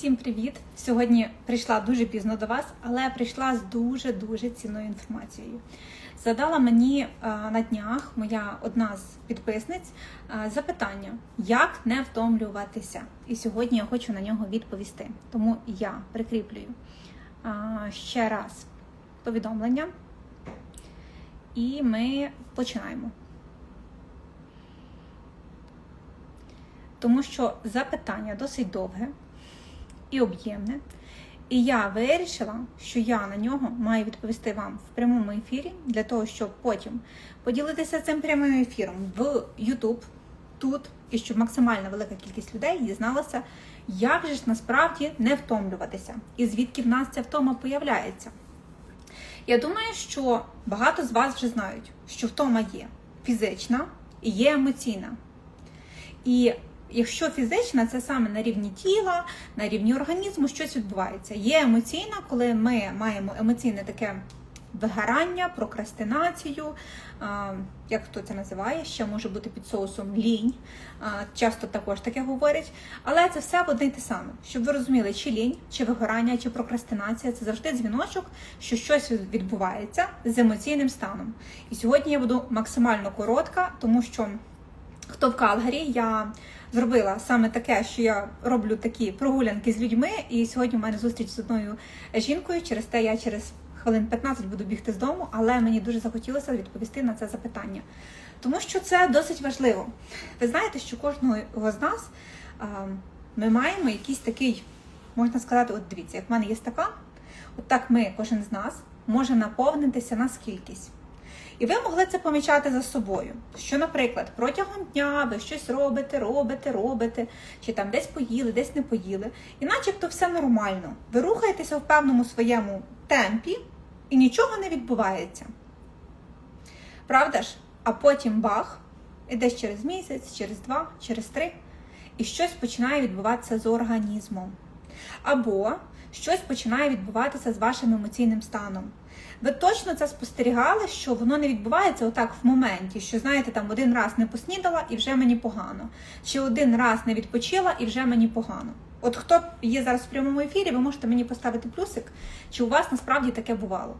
Всім привіт! Сьогодні прийшла дуже пізно до вас, але прийшла з дуже дуже цінною інформацією. Задала мені е, на днях моя одна з підписниць е, запитання, як не втомлюватися. І сьогодні я хочу на нього відповісти. Тому я прикріплюю е, ще раз повідомлення, і ми починаємо. Тому що запитання досить довге і об'ємне. І я вирішила, що я на нього маю відповісти вам в прямому ефірі, для того, щоб потім поділитися цим прямим ефіром в YouTube, тут, і щоб максимально велика кількість людей дізналася, як же ж насправді не втомлюватися, і звідки в нас ця втома появляється. Я думаю, що багато з вас вже знають, що втома є фізична і є емоційна. І Якщо фізична, це саме на рівні тіла, на рівні організму щось відбувається. Є емоційна, коли ми маємо емоційне таке вигорання, прокрастинацію, як хто це називає, ще може бути під соусом лінь. Часто також таке говорять. Але це все одне й те саме. Щоб ви розуміли, чи лінь, чи вигорання, чи прокрастинація це завжди дзвіночок, що щось відбувається з емоційним станом. І сьогодні я буду максимально коротка, тому що хто в Калгарі, я зробила саме таке, що я роблю такі прогулянки з людьми. І сьогодні в мене зустріч з одною жінкою. Через те я через хвилин 15 буду бігти з дому, але мені дуже захотілося відповісти на це запитання. Тому що це досить важливо. Ви знаєте, що кожного з нас ми маємо якийсь такий, можна сказати, от дивіться, як в мене є стакан, от так ми, кожен з нас, може наповнитися на скількись. І ви могли це помічати за собою. Що, наприклад, протягом дня ви щось робите, робите, робите, чи там десь поїли, десь не поїли, і начебто все нормально. Ви рухаєтеся в певному своєму темпі і нічого не відбувається. Правда ж? А потім бах, і десь через місяць, через два, через три, і щось починає відбуватися з організмом. Або щось починає відбуватися з вашим емоційним станом. Ви точно це спостерігали, що воно не відбувається отак в моменті, що, знаєте, там один раз не поснідала і вже мені погано. Чи один раз не відпочила і вже мені погано. От хто є зараз в прямому ефірі, ви можете мені поставити плюсик, чи у вас насправді таке бувало.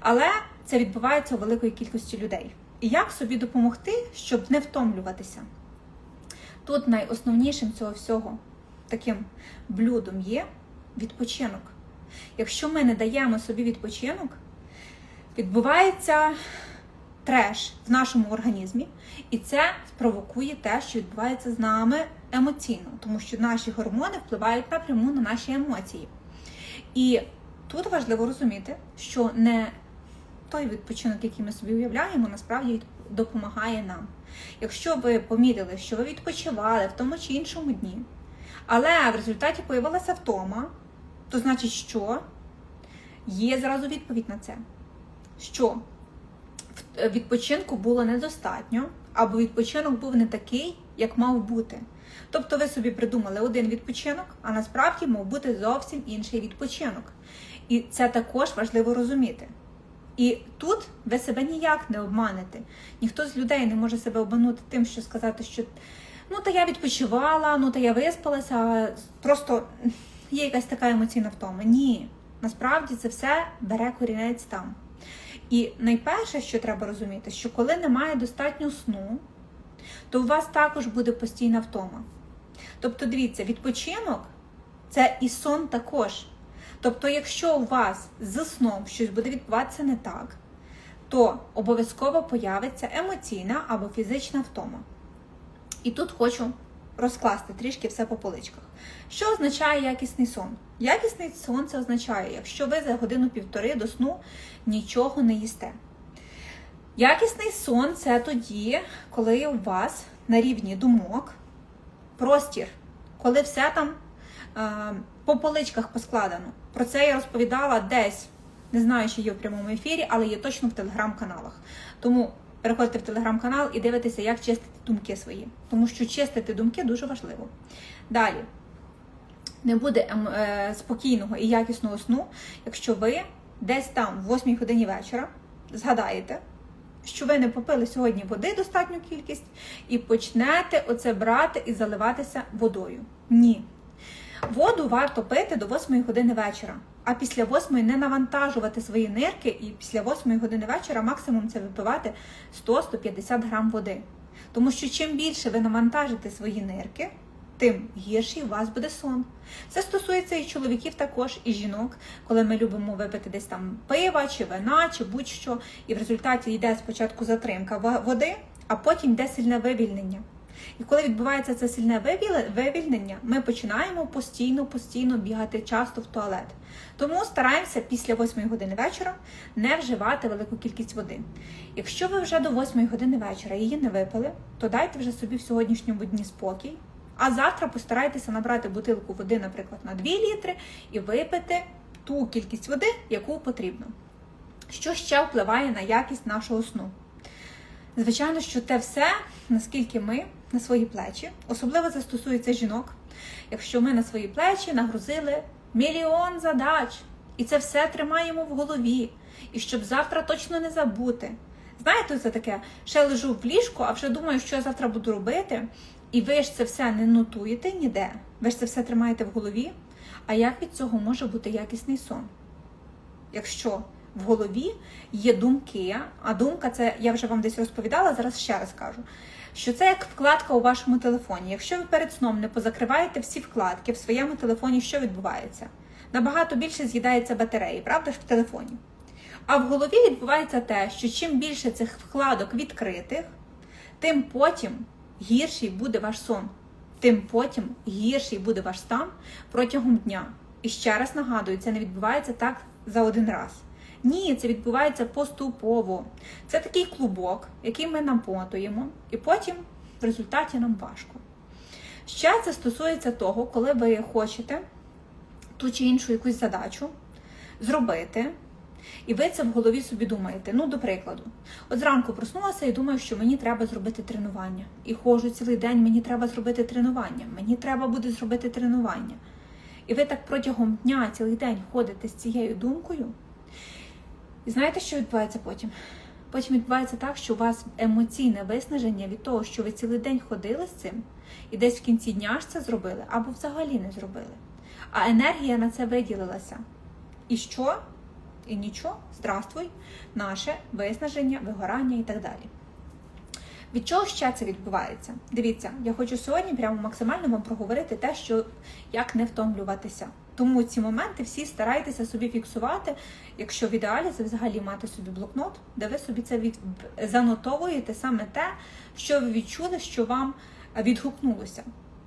Але це відбувається у великої кількості людей. І як собі допомогти, щоб не втомлюватися? Тут найосновнішим цього всього таким блюдом є відпочинок. Якщо ми не даємо собі відпочинок, відбувається треш в нашому організмі, і це спровокує те, що відбувається з нами емоційно, тому що наші гормони впливають напряму на наші емоції. І тут важливо розуміти, що не той відпочинок, який ми собі уявляємо, насправді допомагає нам. Якщо ви помітили, що ви відпочивали в тому чи іншому дні, але в результаті появилася втома, то значить, що є зразу відповідь на це що відпочинку було недостатньо, або відпочинок був не такий, як мав бути. Тобто ви собі придумали один відпочинок, а насправді мав бути зовсім інший відпочинок. І це також важливо розуміти. І тут ви себе ніяк не обманете. Ніхто з людей не може себе обманути тим, що сказати, що ну та я відпочивала, ну та я виспалася, просто є якась така емоційна втома. Ні, насправді це все бере корінець там. І найперше, що треба розуміти, що коли немає достатньо сну, то у вас також буде постійна втома. Тобто, дивіться, відпочинок це і сон також. Тобто, якщо у вас з сном щось буде відбуватися не так, то обов'язково появиться емоційна або фізична втома. І тут хочу розкласти трішки все по поличках. Що означає якісний сон? Якісний сон це означає, якщо ви за годину-півтори до сну нічого не їсте. Якісний сон це тоді, коли у вас на рівні думок простір, коли все там е, по поличках поскладено. Про це я розповідала десь, не знаю, чи є в прямому ефірі, але є точно в телеграм-каналах. Тому переходьте в телеграм-канал і дивитеся, як чистити думки свої. Тому що чистити думки дуже важливо. Далі. Не буде ем, е, спокійного і якісного сну, якщо ви десь там, в 8 годині вечора, згадаєте, що ви не попили сьогодні води достатню кількість, і почнете оце брати і заливатися водою. Ні. Воду варто пити до 8 години вечора, а після 8 не навантажувати свої нирки, і після 8 години вечора максимум це випивати 100-150 грам води. Тому що чим більше ви навантажите свої нирки, тим гірший у вас буде сон. Це стосується і чоловіків також, і жінок, коли ми любимо випити десь там пива, чи вина, чи будь-що, і в результаті йде спочатку затримка води, а потім йде сильне вивільнення. І коли відбувається це сильне вивільнення, ми починаємо постійно, постійно бігати часто в туалет. Тому стараємося після 8 години вечора не вживати велику кількість води. Якщо ви вже до 8 години вечора її не випили, то дайте вже собі в сьогоднішньому дні спокій. А завтра постарайтеся набрати бутилку води, наприклад, на 2 літри і випити ту кількість води, яку потрібно. Що ще впливає на якість нашого сну? Звичайно, що те все, наскільки ми на свої плечі, особливо це стосується жінок, якщо ми на свої плечі нагрузили мільйон задач, і це все тримаємо в голові, і щоб завтра точно не забути. Знаєте, це таке, ще лежу в ліжку, а вже думаю, що я завтра буду робити, і ви ж це все не нотуєте ніде, ви ж це все тримаєте в голові. А як від цього може бути якісний сон? якщо в голові є думки, а думка це я вже вам десь розповідала, зараз ще раз кажу. Що це як вкладка у вашому телефоні. Якщо ви перед сном не позакриваєте всі вкладки в своєму телефоні, що відбувається? Набагато більше з'їдається батареї, правда ж в телефоні. А в голові відбувається те, що чим більше цих вкладок відкритих, тим потім гірший буде ваш сон, тим потім гірший буде ваш стан протягом дня. І ще раз нагадую, це не відбувається так за один раз. Ні, це відбувається поступово. Це такий клубок, який ми намотуємо, і потім в результаті нам важко. Ще це стосується того, коли ви хочете ту чи іншу якусь задачу зробити, і ви це в голові собі думаєте. Ну, до прикладу, от зранку проснулася і думаю, що мені треба зробити тренування. І ходжу цілий день, мені треба зробити тренування, мені треба буде зробити тренування. І ви так протягом дня цілий день ходите з цією думкою. І знаєте, що відбувається потім? Потім відбувається так, що у вас емоційне виснаження від того, що ви цілий день ходили з цим, і десь в кінці дня ж це зробили, або взагалі не зробили. А енергія на це виділилася. І що? І нічого, здравствуй, наше виснаження, вигорання і так далі. Від чого ще це відбувається? Дивіться, я хочу сьогодні прямо максимально вам проговорити те, що як не втомлюватися. Тому ці моменти всі старайтеся собі фіксувати, якщо в ідеалі це взагалі мати собі блокнот, де ви собі це від... занотовуєте саме те, що ви відчули, що вам відгукнулося.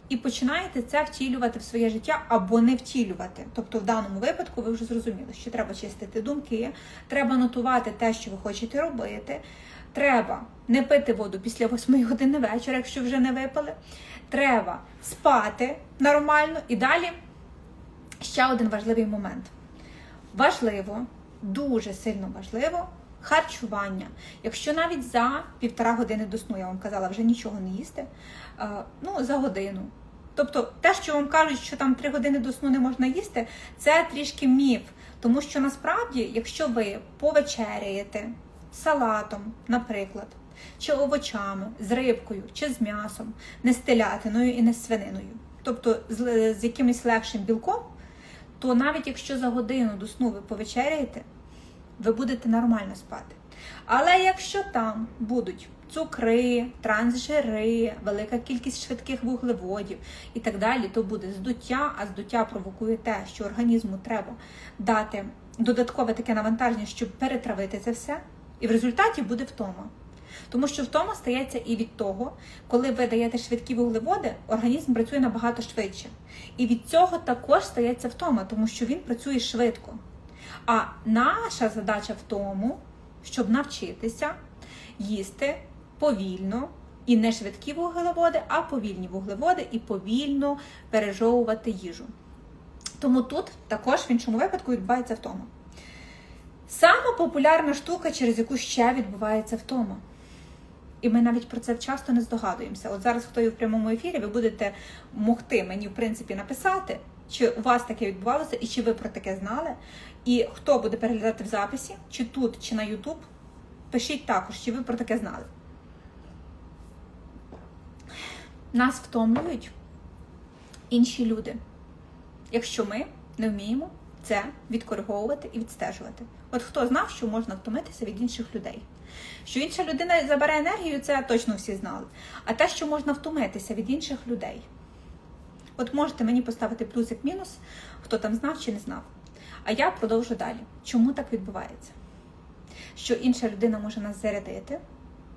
І починаєте це втілювати в своє життя або не втілювати. Тобто, в даному випадку ви вже зрозуміли, що треба чистити думки, треба нотувати те, що ви хочете робити. Треба не пити воду після 8 години вечора, якщо вже не випили. Треба спати нормально. І далі ще один важливий момент. Важливо, дуже сильно важливо харчування. Якщо навіть за півтора години до сну, я вам казала, вже нічого не їсти, е, ну, за годину. Тобто те, що вам кажуть, що там 3 години до сну не можна їсти, це трішки міф. Тому що насправді, якщо ви повечеряєте салатом, наприклад, чи овочами, з рибкою, чи з м'ясом, не з телятиною і не з свининою, тобто з, з якимось легшим білком, то навіть якщо за годину до сну ви повечеряєте, ви будете нормально спати. Але якщо там будуть цукри, трансжири, велика кількість швидких вуглеводів і так далі, то буде здуття, а здуття провокує те, що організму треба дати додаткове таке навантаження, щоб перетравити це все, і в результаті буде втома. Тому що втома стається і від того, коли ви даєте швидкі вуглеводи, організм працює набагато швидше. І від цього також стається втома, тому що він працює швидко. А наша задача в тому, щоб навчитися їсти повільно і не швидкі вуглеводи, а повільні вуглеводи і повільно пережовувати їжу. Тому тут також в іншому випадку відбувається втома. Сама популярна штука, через яку ще відбувається втома. І ми навіть про це часто не здогадуємося. От зараз, хто є в прямому ефірі, ви будете могти мені, в принципі, написати, чи у вас таке відбувалося, і чи ви про таке знали. І хто буде переглядати в записі, чи тут, чи на Ютуб, пишіть також, чи ви про таке знали. Нас втомлюють інші люди. якщо ми не вміємо це відкориговувати і відстежувати. От хто знав, що можна втомитися від інших людей? Що інша людина забере енергію, це точно всі знали. А те, що можна втомитися від інших людей. От можете мені поставити плюсик-мінус, хто там знав чи не знав. А я продовжу далі. Чому так відбувається? Що інша людина може нас зарядити,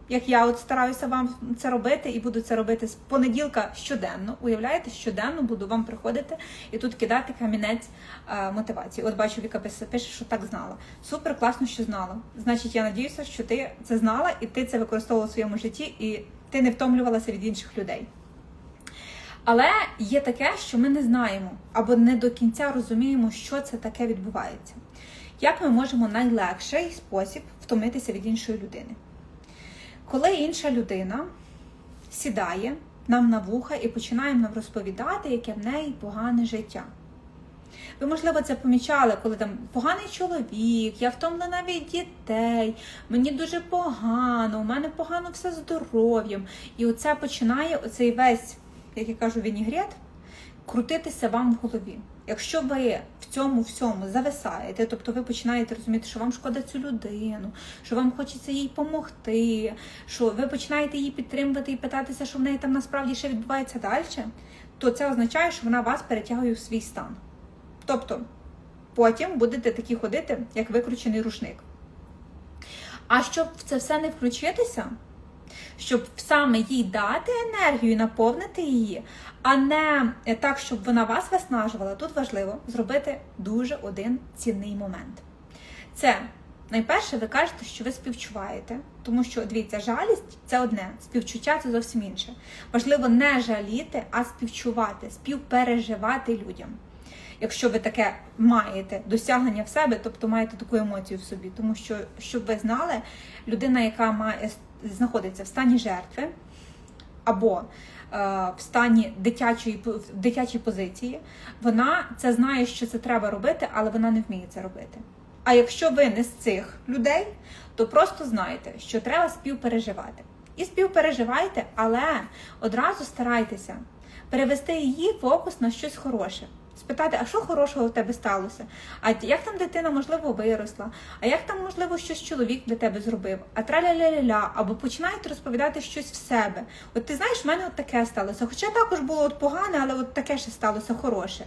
як я от стараюся вам це робити і буду це робити з понеділка щоденно. Уявляєте, щоденно буду вам приходити і тут кидати камінець е, мотивації. От бачу, Віка пише, що так знала. Супер, класно, що знала. Значить, я надіюся, що ти це знала і ти це використовувала в своєму житті, і ти не втомлювалася від інших людей. Але є таке, що ми не знаємо або не до кінця розуміємо, що це таке відбувається. Як ми можемо найлегший спосіб втомитися від іншої людини? Коли інша людина сідає нам на вуха і починає нам розповідати, яке в неї погане життя. Ви, можливо, це помічали, коли там поганий чоловік, я втомлена від дітей, мені дуже погано, у мене погано все здоров'ям. І оце починає оцей весь, як я кажу, вінігрет, крутитися вам в голові. Якщо ви в цьому всьому зависаєте, тобто ви починаєте розуміти, що вам шкода цю людину, що вам хочеться їй допомогти, що ви починаєте її підтримувати і питатися, що в неї там насправді ще відбувається далі, то це означає, що вона вас перетягує в свій стан. Тобто потім будете такі ходити, як викручений рушник. А щоб в це все не включитися, щоб саме їй дати енергію, наповнити її, а не так, щоб вона вас виснажувала, тут важливо зробити дуже один цінний момент. Це найперше, ви кажете, що ви співчуваєте, тому що дивіться, жалість це одне, співчуття це зовсім інше. Важливо не жаліти, а співчувати, співпереживати людям. Якщо ви таке маєте досягнення в себе, тобто маєте таку емоцію в собі, тому що, щоб ви знали, людина, яка має знаходиться в стані жертви або е, в стані дитячої в дитячій позиції, вона це знає, що це треба робити, але вона не вміє це робити. А якщо ви не з цих людей, то просто знайте, що треба співпереживати. І співпереживайте, але одразу старайтеся перевести її фокус на щось хороше спитати, а що хорошого в тебе сталося? А як там дитина, можливо, виросла? А як там, можливо, щось чоловік для тебе зробив? А траля-ля-ля-ля, або починаєте розповідати щось в себе. От ти знаєш, в мене от таке сталося. Хоча також було от погане, але от таке ще сталося хороше.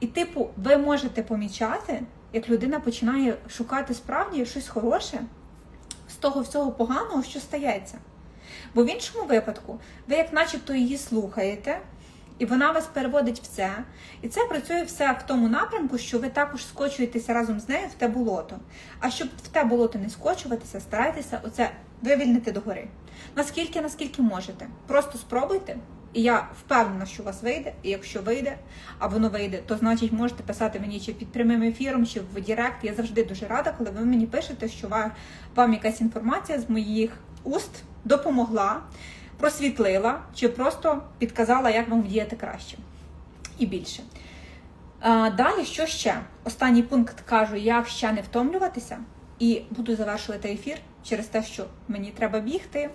І, типу, ви можете помічати, як людина починає шукати справді щось хороше з того всього поганого, що стається. Бо в іншому випадку, ви, як начебто, її слухаєте. І вона вас переводить в це. І це працює все в тому напрямку, що ви також скочуєтеся разом з нею в те болото. А щоб в те болото не скочуватися, старайтеся оце вивільнити догори. Наскільки, наскільки можете. Просто спробуйте. І я впевнена, що у вас вийде. І якщо вийде, а воно вийде, то значить можете писати мені чи під прямим ефіром, чи в Директ. Я завжди дуже рада, коли ви мені пишете, що вам якась інформація з моїх уст допомогла просвітлила чи просто підказала, як вам вдіяти краще і більше. Далі, що ще? Останній пункт кажу, як ще не втомлюватися, і буду завершувати ефір через те, що мені треба бігти.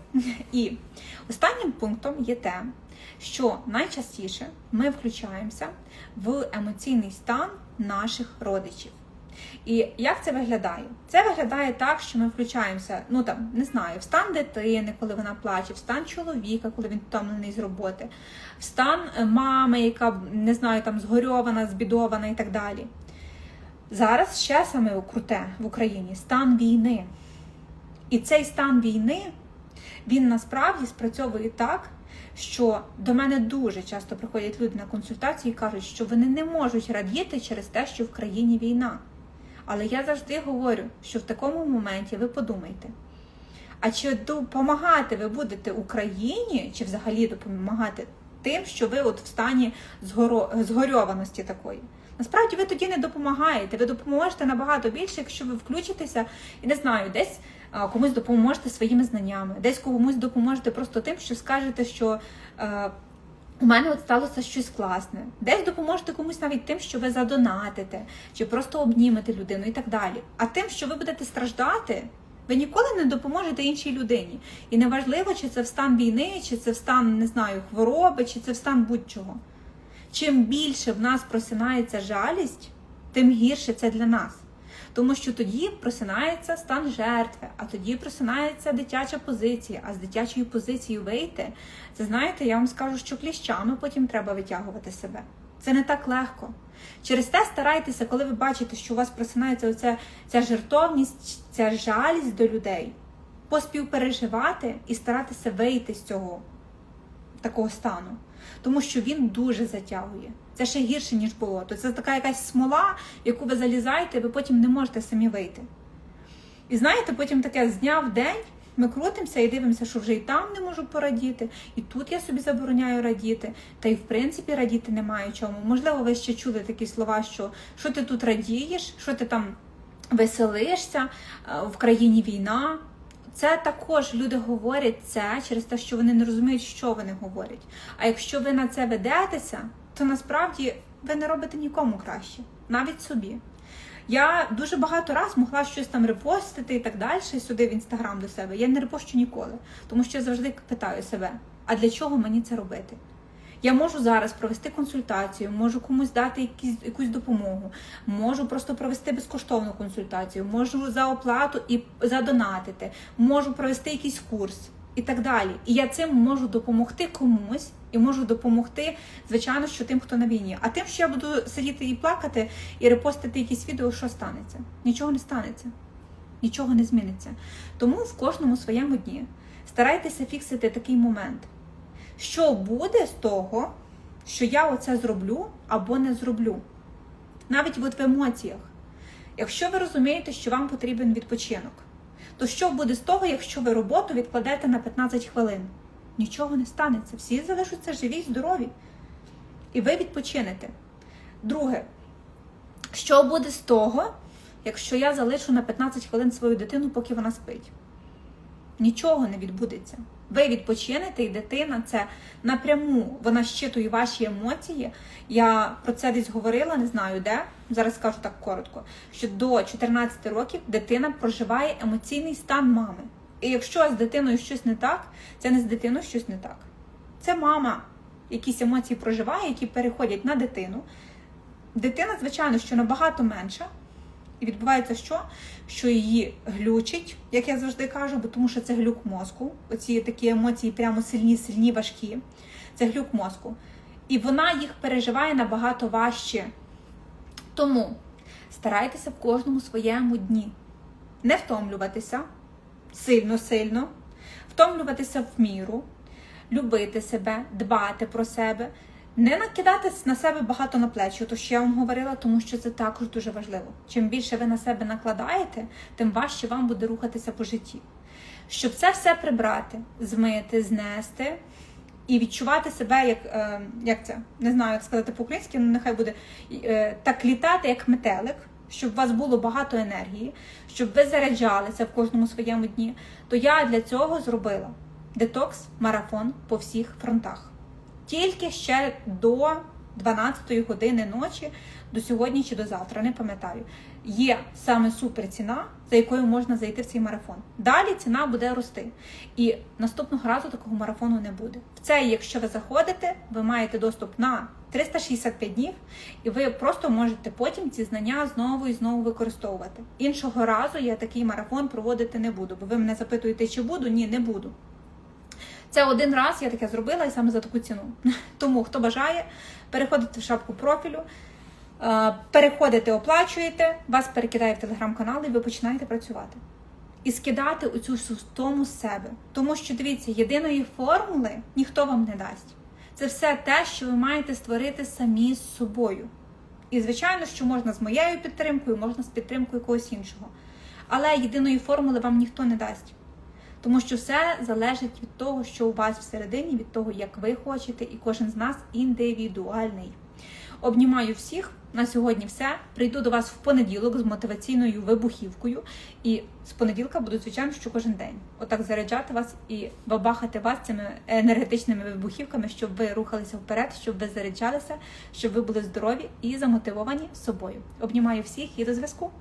І останнім пунктом є те, що найчастіше ми включаємося в емоційний стан наших родичів. І як це виглядає? Це виглядає так, що ми включаємося, ну там не знаю, в стан дитини, коли вона плаче, в стан чоловіка, коли він втомлений з роботи, в стан е, мами, яка не знаю, там згорьована, збідована і так далі. Зараз ще саме круте в Україні стан війни. І цей стан війни, він насправді спрацьовує так, що до мене дуже часто приходять люди на консультації і кажуть, що вони не можуть радіти через те, що в країні війна. Але я завжди говорю, що в такому моменті ви подумайте, а чи допомагати ви будете Україні, чи взагалі допомагати тим, що ви от в стані згорьованості такої? Насправді ви тоді не допомагаєте. Ви допоможете набагато більше, якщо ви включитеся і не знаю, десь комусь допоможете своїми знаннями, десь комусь допоможете просто тим, що скажете, що. Е, у мене от сталося щось класне. Десь допоможете комусь навіть тим, що ви задонатите, чи просто обнімете людину і так далі. А тим, що ви будете страждати, ви ніколи не допоможете іншій людині. І неважливо, чи це в стан війни, чи це в стан, не знаю, хвороби, чи це в стан будь-чого. чим більше в нас просинається жалість, тим гірше це для нас. Тому що тоді просинається стан жертви, а тоді просинається дитяча позиція. А з дитячої позиції вийти, це знаєте, я вам скажу, що кліщами потім треба витягувати себе. Це не так легко. Через те старайтеся, коли ви бачите, що у вас просинається оця ця жертовність, ця жалість до людей, поспівпереживати і старатися вийти з цього такого стану. Тому що він дуже затягує. Це ще гірше, ніж болото. Це така якась смола, яку ви залізаєте, і ви потім не можете самі вийти. І знаєте, потім таке з дня в день ми крутимося і дивимося, що вже і там не можу порадіти, і тут я собі забороняю радіти, та й в принципі радіти немає чому. Можливо, ви ще чули такі слова, що що ти тут радієш, що ти там веселишся, в країні війна. Це також люди говорять це через те, що вони не розуміють, що вони говорять. А якщо ви на це ведетеся, то насправді ви не робите нікому краще, навіть собі. Я дуже багато раз могла щось там репостити і так далі, сюди в інстаграм до себе. Я не репощу ніколи, тому що я завжди питаю себе: а для чого мені це робити? Я можу зараз провести консультацію, можу комусь дати якісь, якусь допомогу, можу просто провести безкоштовну консультацію, можу за оплату і задонатити, можу провести якийсь курс і так далі. І я цим можу допомогти комусь і можу допомогти, звичайно, що тим, хто на війні. А тим, що я буду сидіти і плакати, і репостити якісь відео, що станеться? Нічого не станеться, нічого не зміниться. Тому в кожному своєму дні старайтеся фіксити такий момент. Що буде з того, що я оце зроблю або не зроблю? Навіть от в емоціях. Якщо ви розумієте, що вам потрібен відпочинок, то що буде з того, якщо ви роботу відкладете на 15 хвилин? Нічого не станеться. Всі залишаться живі, здорові. І ви відпочинете. Друге, що буде з того, якщо я залишу на 15 хвилин свою дитину, поки вона спить? Нічого не відбудеться. Ви відпочинете, і дитина це напряму вона щитує ваші емоції. Я про це десь говорила, не знаю де. Зараз скажу так коротко: що до 14 років дитина проживає емоційний стан мами. І якщо з дитиною щось не так, це не з дитиною щось не так. Це мама якісь емоції проживає, які переходять на дитину. Дитина, звичайно, що набагато менша. І відбувається що? Що її глючить, як я завжди кажу, бо тому що це глюк мозку. Оці такі емоції прямо сильні, сильні, важкі. Це глюк мозку. І вона їх переживає набагато важче. Тому старайтеся в кожному своєму дні не втомлюватися сильно-сильно, втомлюватися в міру, любити себе, дбати про себе. Не накидати на себе багато на плечі, то що я вам говорила, тому що це також дуже важливо. Чим більше ви на себе накладаєте, тим важче вам буде рухатися по житті. Щоб це все прибрати, змити, знести і відчувати себе, як е, як це не знаю, як сказати по-українськи, але нехай буде е, так літати, як метелик, щоб у вас було багато енергії, щоб ви заряджалися в кожному своєму дні. То я для цього зробила детокс-марафон по всіх фронтах тільки ще до 12 години ночі, до сьогодні чи до завтра, не пам'ятаю. Є саме супер ціна, за якою можна зайти в цей марафон. Далі ціна буде рости. І наступного разу такого марафону не буде. В цей, якщо ви заходите, ви маєте доступ на 365 днів, і ви просто можете потім ці знання знову і знову використовувати. Іншого разу я такий марафон проводити не буду, бо ви мене запитуєте, чи буду? Ні, не буду. Це один раз я таке зробила і саме за таку ціну. Тому, хто бажає, переходите в шапку профілю, е, переходите, оплачуєте, вас перекидає в телеграм-канал і ви починаєте працювати. І скидати оцю тому з себе. Тому що, дивіться, єдиної формули ніхто вам не дасть. Це все те, що ви маєте створити самі з собою. І, звичайно, що можна з моєю підтримкою, можна з підтримкою когось іншого. Але єдиної формули вам ніхто не дасть. Тому що все залежить від того, що у вас всередині, від того, як ви хочете, і кожен з нас індивідуальний. Обнімаю всіх. На сьогодні все. Прийду до вас в понеділок з мотиваційною вибухівкою. І з понеділка буду, звичайно, що кожен день. Отак заряджати вас і бабахати вас цими енергетичними вибухівками, щоб ви рухалися вперед, щоб ви заряджалися, щоб ви були здорові і замотивовані собою. Обнімаю всіх і до зв'язку.